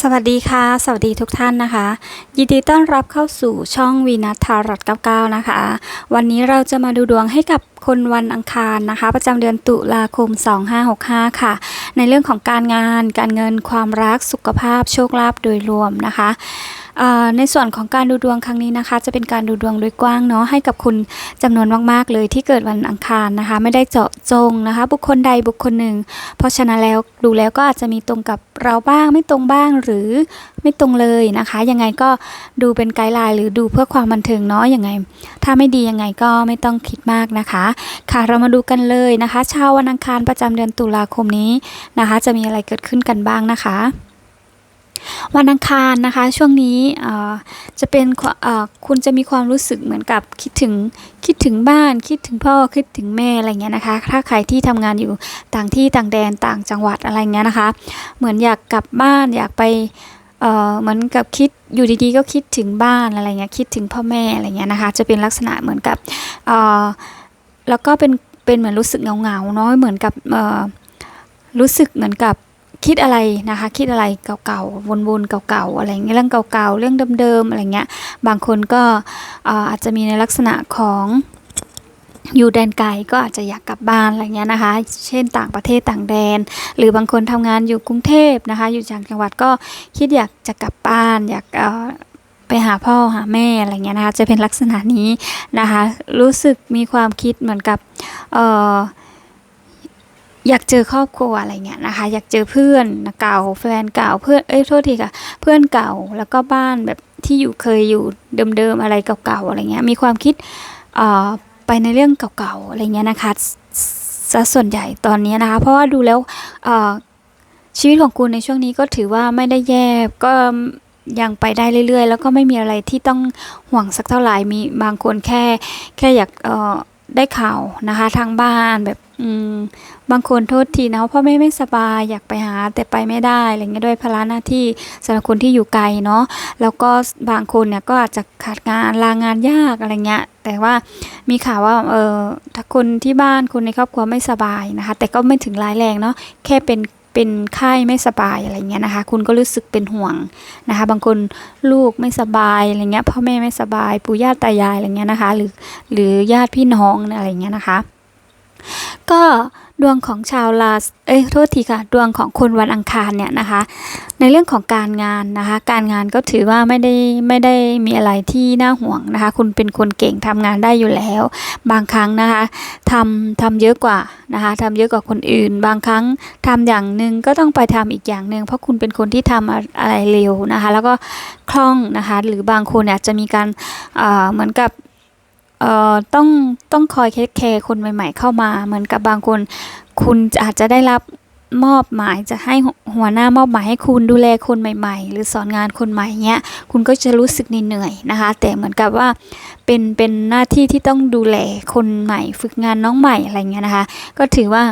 สวัสดีค่ะ สวัสดีทุกท่านนะคะ ยินดีต้อนรับเข้าสู่ช่องวีนัททารัต99 นะคะ วันนี้เราจะมาดูดวงให้กับคนวันอังคารนะคะ ประจำเดือนตุลาคม 2565 ค่ะ ในเรื่องของการงาน การเงินความรักสุขภาพโชคลาภโดยรวมนะคะ ในส่วนของการดูดวงครั้งนี้นะคะ จะเป็นการดูดวงโดยกว้างเนาะให้กับคุณจำนวนมากๆเลยที่เกิดวันอังคารนะคะ ไม่ได้เจาะจงนะคะ บุคคลใดบุคคลหนึ่ง เพราะฉะนั้นแล้วดูแล้วก็อาจจะมีตรงกับเราบ้างไม่ตรงบ้างหรือไม่ตรงเลยนะคะ ยังไงก็ดูเป็นไกด์ไลน์หรือดูเพื่อความบันเทิงเนาะยังไง ถ้าไม่ดียังไงก็ไม่ต้องคิดมากนะคะ ค่ะเรามาดูกันเลยนะคะชาววันอังคารประจำเดือนตุลาคมนี้นะคะ จะมีอะไรเกิดขึ้นกันบ้างนะคะ วันอังคารนะคะ ช่วงนี้เอ่อจะเป็นควเอ่อคุณจะมีความรู้สึกเหมือนกับคิดถึงคิดถึงบ้าน คิดถึงพ่อคิดถึงแม่อะไรเงี้ยนะคะ ถ้าใครที่ทำงานอยู่ต่างที่ต่างแดนต่างจังหวัดอะไรเงี้ยนะคะ เหมือนอยากกลับบ้านอยากไปเอ่อเหมือนกับคิดอยู่ดีๆ ก็คิดถึงบ้านอะไรเงี้ยคิดถึงพ่อแม่อะไรเงี้ยนะคะ จะเป็นลักษณะเหมือนกับเอ่อแล้วก็เป็นเป็นเหมือนรู้สึกเหงาๆเนาะเหมือนกับเออรู้สึกเหมือนกับ คิดอะไรนะคะ คิดอะไรเก่าๆวนๆเก่าๆอะไรเงี้ยเรื่องเก่าๆเรื่องเดิมๆอะไรเงี้ยบางคนก็อาจจะมีในลักษณะของอยู่แดนไกลก็อาจจะอยากกลับบ้านอะไรเงี้ยนะคะ เช่นต่างประเทศต่างแดน หรือบางคนทำงานอยู่กรุงเทพนะคะ อยู่ต่างจังหวัดก็คิดอยากจะกลับบ้าน อยากไปหาพ่อหาแม่อะไรเงี้ยนะคะ จะเป็นลักษณะนี้นะคะ รู้สึกมีความคิดเหมือนกับเอ่อ อยากเจอครอบครัวอะไรเงี้ยนะคะ อยากเจอเพื่อนเก่าแฟนเก่าเพื่อนเอ้ยโทษทีค่ะ เพื่อนเก่าแล้วก็บ้านแบบที่อยู่เคยอยู่เดิมๆอะไรเก่าๆอะไรเงี้ยมีความคิดไปในเรื่องเก่าๆอะไรเงี้ยนะคะซะส่วนใหญ่ตอนนี้นะคะ เพราะว่าดูแล้วชีวิตของคุณในช่วงนี้ก็ถือว่าไม่ได้แย่ก็ยังไปได้เรื่อยๆ แล้วก็ไม่มีอะไรที่ต้องห่วงสักเท่าไหร่มีบางคนแค่แค่อยากได้ข่าวนะคะ ทางบ้านแบบ อืมบางคนโทษทีนะพ่อแม่ไม่สบายอยากไปหาแต่ไปไม่ได้อะไรเงี้ยด้วยภาระหน้าที่สำหรับคนที่อยู่ไกลเนาะแล้วก็บางคนเนี่ยก็อาจจะขาดงานลางานยากอะไรเงี้ยแต่ว่ามีข่าวว่าเออถ้าคนที่บ้านคนในครอบครัวไม่สบายนะคะ แต่ก็ไม่ถึงร้ายแรงเนาะแค่เป็นเป็นไข้ไม่สบายอะไรเงี้ยนะคะ คุณก็รู้สึกเป็นห่วงนะคะ บางคนลูกไม่สบายอะไรเงี้ยพ่อแม่ไม่สบายปู่ย่าตายายอะไรเงี้ยนะคะ หรือหรือญาติพี่น้องอะไรเงี้ยนะคะ ก็ดวงของชาวราศเอ้ยโทษทีค่ะ ดวงของคนวันอังคารเนี่ยนะคะ ในเรื่องของการงานนะคะ การงานก็ถือว่าไม่ได้ไม่ได้มีอะไรที่น่าห่วงนะคะ คุณเป็นคนเก่งทำงานได้อยู่แล้ว บางครั้งนะคะทำทำเยอะกว่านะคะทำเยอะกว่าคนอื่น บางครั้งทำอย่างหนึ่งก็ต้องไปทำอีกอย่างหนึ่งเพราะคุณเป็นคนที่ทำอะไรเร็วนะคะ แล้วก็คล่องนะคะ หรือบางคนอาจจะมีการเอ่อเหมือนกับ เอ่อต้องต้องคอยเทคแคร์คนใหม่ๆ เข้ามา เหมือนกับบางคน คุณอาจจะได้รับมอบหมายจะให้หัวหน้ามอบหมายให้คุณดูแลคนใหม่ ๆ หรือสอนงานคนใหม่เงี้ยคุณก็จะรู้สึกเหนื่อยนะคะ แต่เหมือนกับว่าเป็นเป็นหน้าที่ที่ต้องดูแลคนใหม่ ฝึกงานน้องใหม่อะไรเงี้ยนะคะ ก็ถือว่า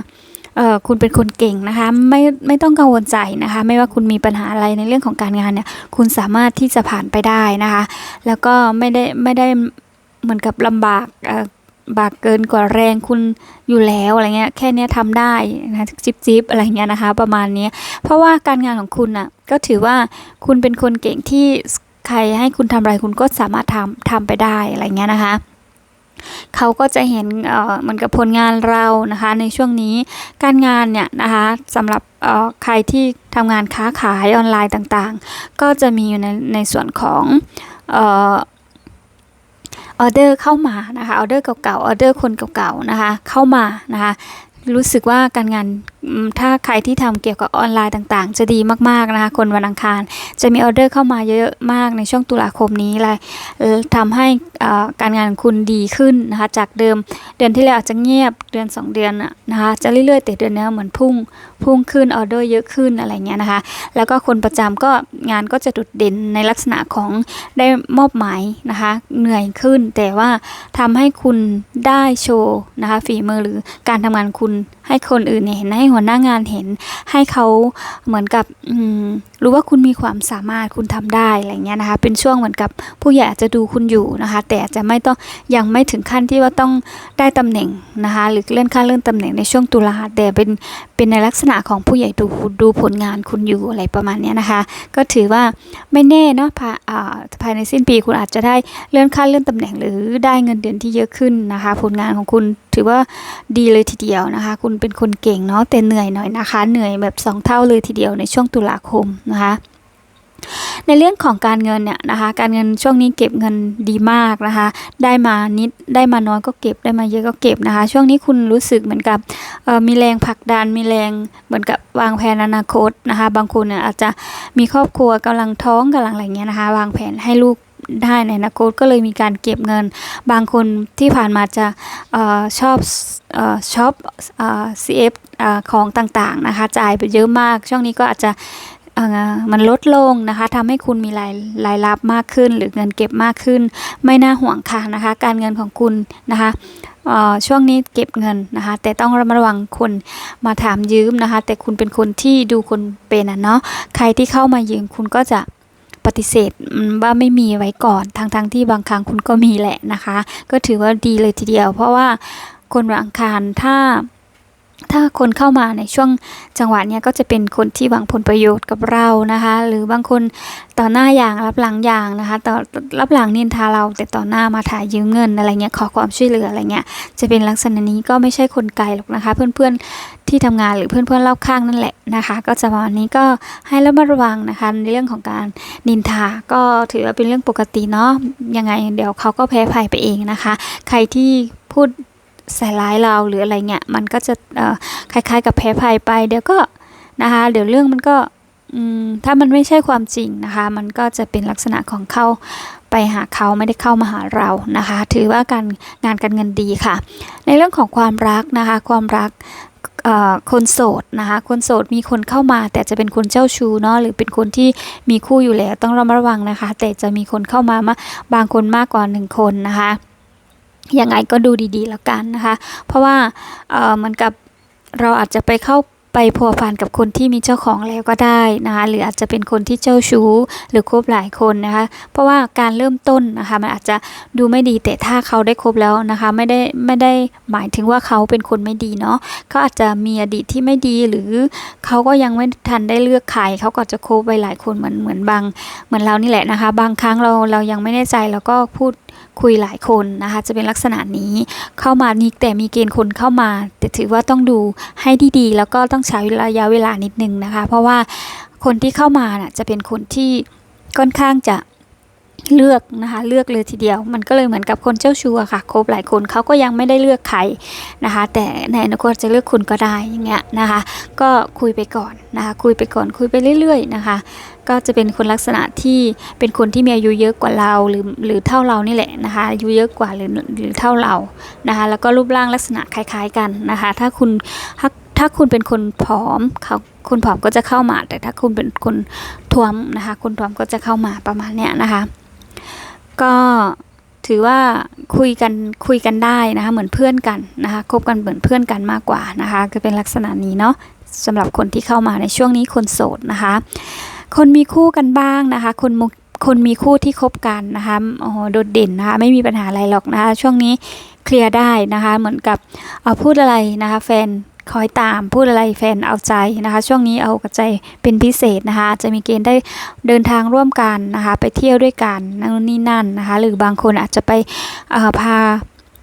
เออคุณเป็นคนเก่งนะคะไม่ไม่ต้องกังวลใจนะคะ ไม่ว่าคุณมีปัญหาอะไรในเรื่องของการงานเนี่ยคุณสามารถที่จะผ่านไปได้นะคะ แล้วก็ไม่ได้ไม่ได้ เหมือนกับลำบากเอ่อบากเกินกว่าแรงคุณอยู่แล้วอะไรเงี้ยแค่เนี้ยทำได้นะจิบจิบอะไรเงี้ยนะคะ ประมาณนี้เพราะว่าการงานของคุณน่ะก็ถือว่าคุณเป็นคนเก่งที่ใครให้คุณทำอะไรคุณก็สามารถทำทำไปได้อะไรเงี้ยนะคะเขาก็จะเห็นเอ่อเหมือนกับผลงานเรานะคะ ในช่วงนี้การงานเนี่ยนะคะสำหรับเอ่อใครที่ทำงานค้าขายออนไลน์ต่างๆ ก็จะมีอยู่ในในส่วนของเออเดอร์เข้ามานะคะออเดอร์เก่าๆออเดอร์คนเก่าๆนะคะเข้ามานะคะรู้สึกว่าการงาน ถ้าใครที่ทำเกี่ยวกับออนไลน์ต่างๆ จะดีมากๆนะคะ คนวันอังคาร จะมีออเดอร์เข้ามาเยอะมากในช่วงตุลาคมนี้เลยทำให้การงานคุณดีขึ้นนะคะ จากเดิมเดือนที่แล้วอาจจะเงียบเดือน 2 เดือนนะนะคะ จะเรื่อยๆแต่เดือนนี้เหมือนพุ่งพุ่งขึ้นออเดอร์เยอะขึ้นอะไรเงี้ยนะคะ แล้วก็คนประจำก็งานก็จะโดดเด่นในลักษณะของได้มอบหมายนะคะ เหนื่อยขึ้นแต่ว่าทำให้คุณได้โชว์นะคะฝีมือหรือการทำงานคุณให้คนอื่นเห็นให้หัวหน้างานเห็นให้เขาเหมือนกับอืม รู้ว่าคุณมีความสามารถคุณทำได้อะไรเงี้ยนะคะ เป็นช่วงเหมือนกับผู้ใหญ่อาจจะดูคุณอยู่นะคะ แต่อาจจะไม่ต้องยังไม่ถึงขั้นที่ว่าต้องได้ตำแหน่งนะคะ หรือเลื่อนขั้นเลื่อนตำแหน่งในช่วงตุลาแต่เป็นเป็นในลักษณะของผู้ใหญ่ดูดูผลงานคุณอยู่อะไรประมาณเนี้ยนะคะ ก็ถือว่าไม่แน่เนาะภายอ่าภายในสิ้นปีคุณอาจจะได้เลื่อนขั้นเลื่อนตำแหน่ง หรือได้เงินเดือนที่เยอะขึ้นนะคะ ผลงานของคุณถือว่าดีเลยทีเดียวนะคะ คุณเป็นคนเก่งเนาะแต่เหนื่อยหน่อยนะคะ เหนื่อยแบบสองเท่าเลยทีเดียวในช่วงตุลาคมนะคะในเรื่องของการเงินเนี่ยนะคะ การเงินช่วงนี้เก็บเงินดีมากนะคะ ได้มานิดได้มาน้อยก็เก็บได้มาเยอะก็เก็บนะคะ ช่วงนี้คุณรู้สึกเหมือนกับมีแรงผลักดันมีแรงเหมือนกับวางแผนอนาคตนะคะ บางคนเนี่ยอาจจะมีครอบครัวกำลังท้องกำลังอะไรเงี้ยนะคะ วางแผนให้ลูกได้ในอนาคตก็เลยมีการเก็บเงิน บางคนที่ผ่านมาจะออชอบออชอบเออ CF เออของต่างๆนะคะจ่ายไปเยอะมาก ช่วงนี้ก็อาจจะ มันลดลงนะคะทำให้คุณมีรายรายรับมากขึ้น หรือเงินเก็บมากขึ้น ไม่น่าห่วงค่ะนะคะ การเงินของคุณนะคะช่วงนี้เก็บเงินนะคะ แต่ต้องระมัดระวังคนมาถามยืมนะคะ แต่คุณเป็นคนที่ดูคนเป็นอะเนาะใครที่เข้ามายืมคุณก็จะปฏิเสธว่าไม่มีไว้ก่อนทางทางที่บางครั้งคุณก็มีแหละนะคะ ก็ถือว่าดีเลยทีเดียว เพราะว่าคนวันอังคารถ้า ถ้าคนเข้ามาในช่วงจังหวะเนี้ยก็จะเป็นคนที่หวังผลประโยชน์กับเรานะคะ หรือบางคนต่อหน้าอย่างรับหลังอย่างนะคะต่อรับหลังนินทาเราแต่ต่อหน้ามาถ่ายยืมเงินอะไรเงี้ยขอความช่วยเหลืออะไรเงี้ยจะเป็นลักษณะนี้ก็ไม่ใช่คนไกลหรอกนะคะ เพื่อนๆที่ทำงานหรือเพื่อนๆรอบข้างนั่นแหละนะคะ ก็จะประมาณนี้ก็ให้ระมัดระวังนะคะในเรื่องของการนินทาก็ถือว่าเป็นเรื่องปกติเนาะยังไงเดี๋ยวเขาก็แพ้ภัยไปเองนะคะ ใครที่พูด ใส่ร้ายเราหรืออะไรเงี้ยมันก็จะคล้ายๆ กับแพ้ภัยไป เดี๋ยวก็นะคะเดี๋ยวเรื่องมันก็ถ้ามันไม่ใช่ความจริงนะคะ มันก็จะเป็นลักษณะของเข้าไปหาเขาไม่ได้เข้ามาหาเรานะคะ ถือว่าการงานการเงินดีค่ะ ในเรื่องของความรักนะคะ ความรักคนโสดนะคะคนโสดมีคนเข้ามา แต่จะเป็นคนเจ้าชู้เนาะหรือเป็นคนที่มีคู่อยู่แล้วต้องระมัดระวังนะคะ แต่จะมีคนเข้ามามาบางคนมากกว่าหนึ่งคนนะคะ ยังไงก็ดูดีๆแล้วกันนะคะ เพราะว่าเหมือนกับเราอาจจะไปเข้า ไปพัวพันกับคนที่มีเจ้าของแล้วก็ได้นะคะหรืออาจจะเป็นคนที่เจ้าชู้หรือคบหลายคนนะคะเพราะว่าการเริ่มต้นนะคะมันอาจจะดูไม่ดีแต่ถ้าเขาได้คบแล้วนะคะไม่ได้ไม่ได้หมายถึงว่าเขาเป็นคนไม่ดีเนาะเขาอาจจะมีอดีตที่ไม่ดีหรือเขาก็ยังไม่ทันได้เลือกใครเขาก็จะคบไปหลายคนเหมือนเหมือนบางเหมือนเรานี่แหละนะคะ บางครั้งเราเรายังไม่แน่ใจเราก็พูดคุยหลายคนนะคะ จะเป็นลักษณะนี้เข้ามานี่แต่มีเกณฑ์คนเข้ามา แต่ถือว่าต้องดูให้ดีๆ แล้วก็ต้องใช้ระยะเวลานิดนึงนะคะ เพราะว่าคนที่เข้ามาน่ะจะเป็นคนที่ค่อนข้างจะเลือกนะคะเลือกเลยทีเดียว มันก็เลยเหมือนกับคนเจ้าชู้ค่ะคบหลายคนเขาก็ยังไม่ได้เลือกใครนะคะ แต่ในอนาคตจะเลือกคุณก็ได้อย่างเงี้ยนะคะ ก็คุยไปก่อนนะคะ คุยไปก่อนคุยไปเรื่อย ๆ นะคะ ก็จะเป็นคนลักษณะที่เป็นคนที่มีอายุเยอะกว่าเราหรือหรือเท่าเรานี่แหละนะคะอายุเยอะกว่าหรือหรือเท่าเรานะคะ แล้วก็รูปร่างลักษณะคล้าย ๆ กันนะคะ ถ้าคุณถ้า ถ้าคุณเป็นคนผอมเขาคนผอมก็จะเข้ามา แต่ถ้าคุณเป็นคนท้วมนะคะ คนท้วมก็จะเข้ามาประมาณเนี้ยนะคะ ก็ถือว่าคุยกันคุยกันได้นะคะ เหมือนเพื่อนกันนะคะคบกันเหมือนเพื่อนกันมากกว่านะคะก็เป็นลักษณะนี้เนาะสำหรับคนที่เข้ามาในช่วงนี้คนโสดนะคะ คนมีคู่กันบ้างนะคะ คนมุคนมีคู่ที่คบกันนะคะโอ้โหโดดเด่นนะคะไม่มีปัญหาอะไรหรอกนะคะ ช่วงนี้เคลียร์ได้นะคะ เหมือนกับเอาพูดอะไรนะคะ แฟน คอยตามพูดอะไรแฟนเอาใจนะคะ ช่วงนี้เอากับใจเป็นพิเศษนะคะ จะมีเกณฑ์ได้เดินทางร่วมกันนะคะ ไปเที่ยวด้วยกันนั่นนี่นั่นนะคะ หรือบางคนอาจจะไปพา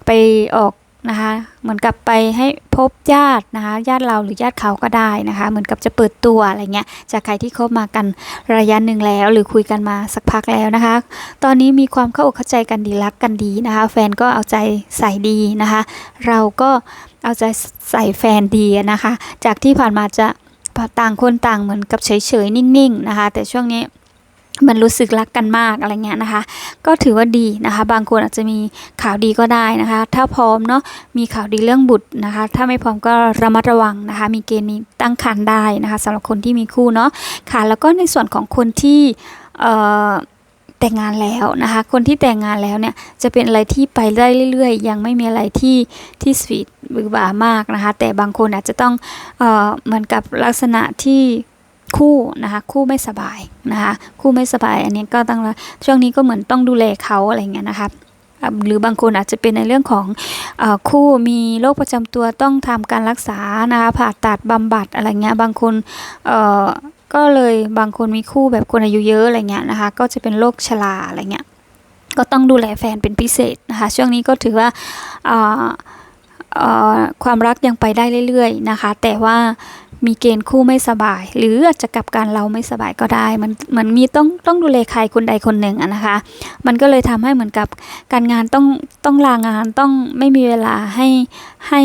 ไปออกนะคะ เหมือนกับไปให้พบญาตินะคะ ญาติเราหรือญาติเขาก็ได้นะคะ เหมือนกับจะเปิดตัวอะไรเงี้ย จากใครที่คบมากันระยะหนึ่งแล้ว หรือคุยกันมาสักพักแล้วนะคะ ตอนนี้มีความเข้าอกเข้าใจกันดีรักกันดีนะคะ แฟนก็เอาใจใส่ดีนะคะ เราก็ เอาใจใส่แฟนดีนะคะ จากที่ผ่านมาจะต่างคนต่างเหมือนกับเฉยๆ นิ่งๆ นะคะ แต่ช่วงนี้มันรู้สึกรักกันมากอะไรเงี้ยนะคะ ก็ถือว่าดีนะคะ บางคนอาจจะมีข่าวดีก็ได้นะคะ ถ้าพร้อมเนาะมีข่าวดีเรื่องบุตรนะคะ ถ้าไม่พร้อมก็ระมัดระวังนะคะ มีเกณฑ์นี้ตั้งครรภ์ได้นะคะสำหรับคนที่มีคู่เนาะค่ะแล้วก็ในส่วนของคนที่เอ่อ แต่งงานแล้วนะคะ คนที่แต่งงานแล้วเนี่ยจะเป็นอะไรที่ไปได้เรื่อยๆ ยังไม่มีอะไรที่ที่สวีทบือหวามากนะคะ แต่บางคนอาจจะต้องเอ่อเหมือนกับลักษณะที่คู่นะคะคู่ไม่สบายนะคะคู่ไม่สบาย อันนี้ก็ต้องช่วงนี้ก็เหมือนต้องดูแลเขาอะไรเงี้ยนะคะหรือบางคนอาจจะเป็นในเรื่องของอคู่มีโรคประจำตัวต้องทำการรักษานะคะผ่าตัดบำบัดอะไรเงี้ยบางคนเอ่อ ก็เลยบางคนมีคู่แบบคนอายุเยอะอะไรเงี้ยนะคะ ก็จะเป็นโรคชราอะไรเงี้ย ก็ต้องดูแลแฟนเป็นพิเศษนะคะ ช่วงนี้ก็ถือว่าความรักยังไปได้เรื่อยๆนะคะ แต่ว่ามีเกณฑ์คู่ไม่สบาย หรืออาจจะกลับการเราไม่สบายก็ได้มันเหมือนมีต้องต้องดูแลใครคนใดคนหนึ่งนะคะ มันก็เลยทำให้เหมือนกับการงานต้องต้องลางานต้องไม่มีเวลาให้ให้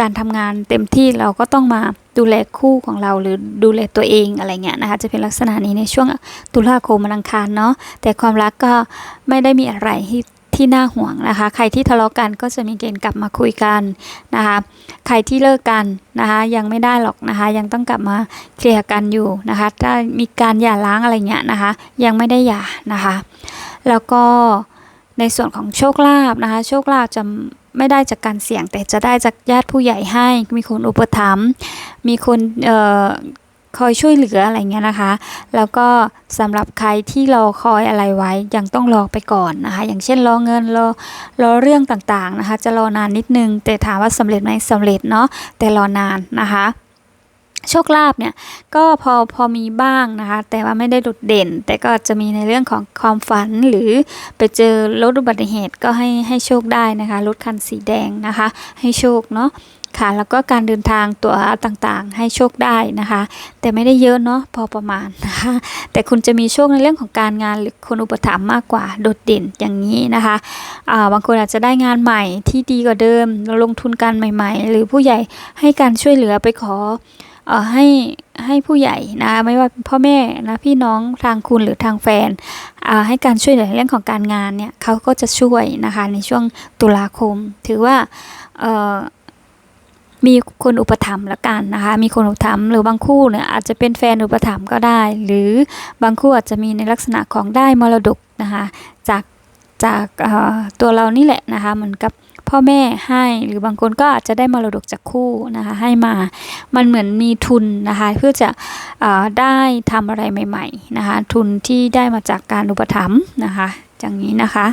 การทำงานเต็มที่เราก็ต้องมา ดูแลคู่ของเราหรือดูแลตัวเองอะไรเงี้ยนะคะจะเป็นลักษณะนี้ในช่วงตุลาคมวันอังคารเนาะแต่ความรักก็ไม่ได้มีอะไรที่ที่น่าห่วงนะคะ ใครที่ทะเลาะกันก็จะมีเกณฑ์กลับมาคุยกันนะคะ ใครที่เลิกกันนะคะยังไม่ได้หรอกนะคะ ยังต้องกลับมาเคลียร์กันอยู่นะคะ ถ้ามีการหย่าร้างอะไรเงี้ยนะคะ ยังไม่ได้หย่านะคะ แล้วก็ ในส่วนของโชคลาภนะคะ โชคลาภจะไม่ได้จากการเสี่ยงแต่จะได้จากญาติผู้ใหญ่ให้ มีคนอุปถัมภ์มีคนออคอยช่วยเหลืออะไรเงี้ยนะคะ แล้วก็สำหรับใครที่รอคอยอะไรไว้ยังต้องรอไปก่อนนะคะ อย่างเช่นรอเงินรอรอเรื่องต่างๆนะคะ จะรอนานนิดนึง แต่ถามว่าสำเร็จไหมสำเร็จเนาะแต่รอนานนะคะ โชคลาภเนี่ยก็พอพอมีบ้างนะคะ แต่ว่าไม่ได้โดดเด่น แต่ก็จะมีในเรื่องของความฝันหรือไปเจอรถอุบัติเหตุก็ให้ให้โชคได้นะคะรถคันสีแดงนะคะ ให้โชคเนาะค่ะแล้วก็การเดินทางตัวต่างๆ ให้โชคได้นะคะ แต่ไม่ได้เยอะเนาะพอประมาณนะคะแต่คุณจะมีโชคในเรื่องของการงานหรือคนอุปถัมภ์มากกว่าโดดเด่นอย่างนี้นะคะาบางคนอาจจะได้งานใหม่ที่ดีกว่าเดิมลงทุนการใหม่ ๆ หรือผู้ใหญ่ให้การช่วยเหลือไปขอ ให้ให้ผู้ใหญ่นะไม่ว่าพ่อแม่นะพี่น้องทางคุณหรือทางแฟนให้การช่วยเหลือในเรื่องของการงานเนี่ยเขาก็จะช่วยนะคะในช่วงตุลาคม ถือว่ามีคนอุปถัมภ์ละกันนะคะ มีคนอุปถัมภ์หรือบางคู่เนี่ยอาจจะเป็นแฟนอุปถัมภ์ก็ได้ หรือบางคู่อาจจะมีในลักษณะของได้มรดกนะคะจากจากตัวเรานี่แหละนะคะเหมือนกับ พ่อแม่ให้หรือบางคนก็อาจจะได้มรดกจากคู่นะคะให้มามันเหมือนมีทุนนะคะเพื่อจะอได้ทำอะไรใหม่ๆนะคะทุนที่ได้มาจากการอุปถัมภ์นะคะอย่างนี้นะคะ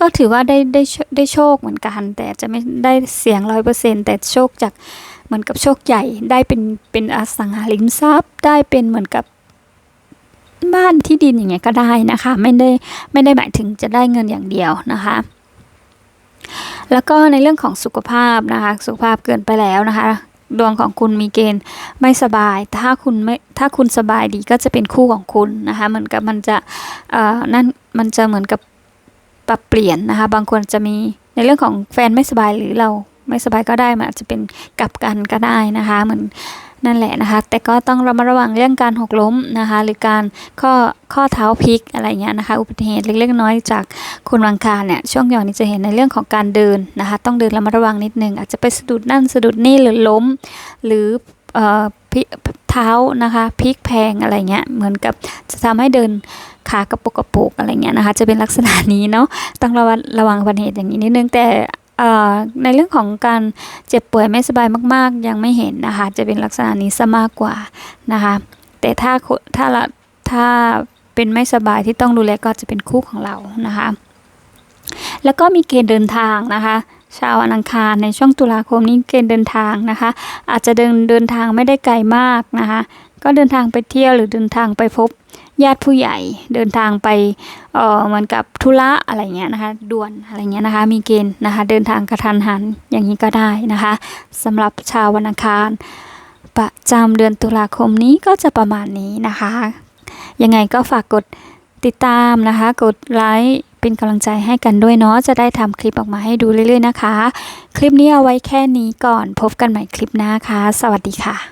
ก็ถือว่าได้ได้ได้โชคเหมือนกัน แต่จะไม่ได้เสียงร้อยเปอร์เซ็นแต่โชคจากเหมือนกับโชคใหญ่ได้เป็นเป็นอสังหาริมทรัพย์ ได้เป็นเหมือนกับบ้านที่ดินอย่างเงี้ยก็ได้นะคะ ไม่ได้ไม่ได้หมายถึงจะได้เงินอย่างเดียวนะคะ แล้วก็ในเรื่องของสุขภาพนะคะ สุขภาพเกินไปแล้วนะคะ ดวงของคุณมีเกณฑ์ไม่สบาย ถ้าคุณไม่ถ้าคุณสบายดีก็จะเป็นคู่ของคุณนะคะเหมือนกับมันจะเอ่อนั่นมันจะเหมือนกับปรับเปลี่ยนนะคะ บางคนจะมีในเรื่องของแฟนไม่สบายหรือเราไม่สบายก็ได้มันอาจจะเป็นกลับกันก็ได้นะคะเหมือน นั่นแหละนะคะ แต่ก็ต้องระมัดระวังเรื่องการหกล้มนะคะ หรือการข้อข้อเท้าพลิกอะไรเงี้ยนะคะ อุบัติเหตุเล็กๆน้อยจากคุณวังคาเนี่ยช่วงหย่อนนี้จะเห็นในเรื่องของการเดินนะคะ ต้องเดินระมัดระวังนิดนึงอาจจะไปสะดุดนั่นสะดุดนี่หรือล้ม หรือเอ่อพเท้านะคะพลิกแพงอะไรเงี้ยเหมือนกับจะทำให้เดินขากระปุกกระปุกอะไรเงี้ยนะคะ จะเป็นลักษณะนี้เนาะต้องระวังระวังอุบัติเหตุอย่างนี้นิดนึงแต่ ในเรื่องของการเจ็บป่วยไม่สบายมาก ๆ ยังไม่เห็นนะคะ จะเป็นลักษณะนี้ซะมากกว่านะคะ แต่ถ้าถ้าละถ้าเป็นไม่สบายที่ต้องดูแลก็จะเป็นคู่ของเรานะคะ แล้วก็มีเกณฑ์เดินทางนะคะชาวอังคารในช่วงตุลาคมนี้เกณฑ์เดินทางนะคะ อาจจะเดินเดินทางไม่ได้ไกลมากนะคะ ก็เดินทางไปเที่ยวหรือเดินทางไปพบ ญาติผู้ใหญ่เดินทางไปเอ่อเหมือนกับธุระอะไรเงี้ยนะคะด่วนอะไรเงี้ยนะคะมีเกณฑ์นะคะเดินทางกระทันหันอย่างนี้ก็ได้นะคะสำหรับชาววันอังคาร ประจำเดือนตุลาคมนี้ก็จะประมาณนี้นะคะ ยังไงก็ฝากกดติดตามนะคะ กดไลค์เป็นกำลังใจให้กันด้วยเนาะจะได้ทำคลิปออกมาให้ดูเรื่อยๆนะคะ คลิปนี้เอาไว้แค่นี้ก่อนพบกันใหม่คลิปหน้าค่ะ สวัสดีค่ะ